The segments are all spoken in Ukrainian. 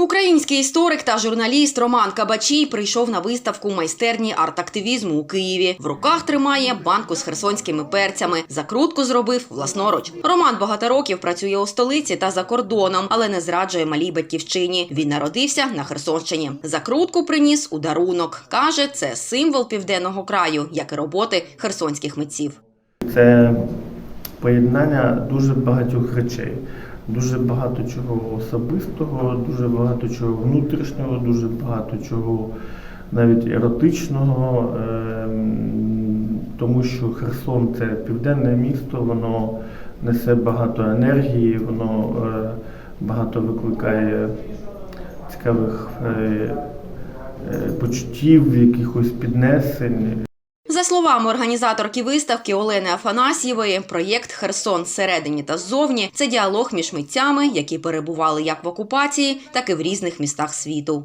Український історик та журналіст Роман Кабачій прийшов на виставку майстерні арт-активізму у Києві. В руках тримає банку з херсонськими перцями. Закрутку зробив власноруч. Роман багато років працює у столиці та за кордоном, але не зраджує малій батьківщині. Він народився на Херсонщині. Закрутку приніс у дарунок. каже, це символ південного краю, як і роботи херсонських митців. Це поєднання дуже багатьох речей. Дуже багато чого особистого, дуже багато чого внутрішнього, дуже багато чого навіть еротичного, ем, тому що Херсон це південне місто, воно несе багато енергії, воно е, багато викликає цікавих е, е, почуттів, якихось піднесень. За словами організаторки виставки Олени Афанасьєвої, проєкт Херсон всередині та ззовні це діалог між митцями, які перебували як в окупації, так і в різних містах світу.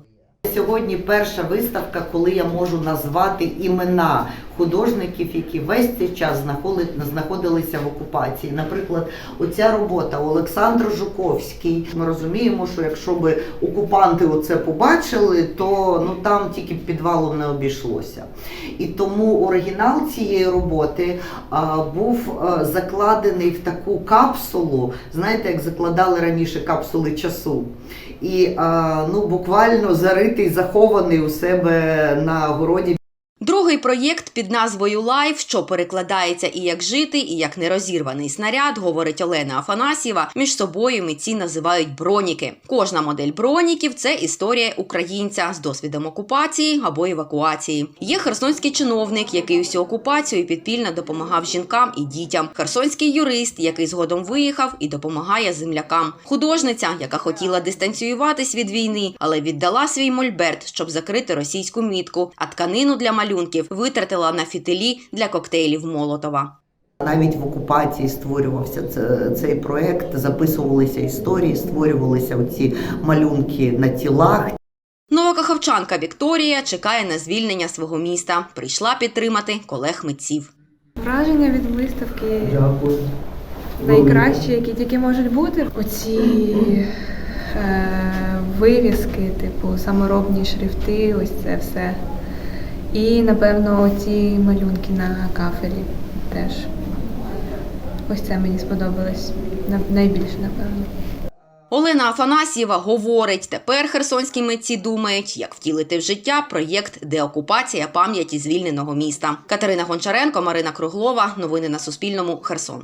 Сьогодні перша виставка, коли я можу назвати імена художників, які весь цей час знаходи- знаходилися в окупації. Наприклад, оця робота Олександр Жуковський. Ми розуміємо, що якщо би окупанти оце побачили, то ну там тільки підвалом не обійшлося. І тому оригінал цієї роботи а, був а, закладений в таку капсулу, знаєте, як закладали раніше капсули часу. І а, ну, буквально заритий, захований у себе на городі Другий проєкт під назвою Лайф, що перекладається і як жити, і як нерозірваний снаряд, говорить Олена Афанасьєва. Між собою митці називають броніки. Кожна модель броніків це історія українця з досвідом окупації або евакуації. Є херсонський чиновник, який усю окупацію підпільно допомагав жінкам і дітям. Херсонський юрист, який згодом виїхав і допомагає землякам. Художниця, яка хотіла дистанціюватись від війни, але віддала свій мольберт, щоб закрити російську мітку, а тканину для малюнків витратила на фітилі для коктейлів Молотова. Навіть в окупації створювався цей проект, записувалися історії, створювалися оці малюнки на тілах. Новокаховчанка Вікторія чекає на звільнення свого міста. Прийшла підтримати колег митців. Враження від виставки Дякую. найкращі, які тільки можуть бути. Оці е, вивіски, типу саморобні шрифти, ось це все. І, напевно, ці малюнки на кафелі теж. Ось це мені сподобалось на- найбільше, напевно. Олена Афанасьєва говорить, тепер херсонські митці думають, як втілити в життя проєкт деокупація пам'яті звільненого міста. Катерина Гончаренко, Марина Круглова. Новини на Суспільному. Херсон.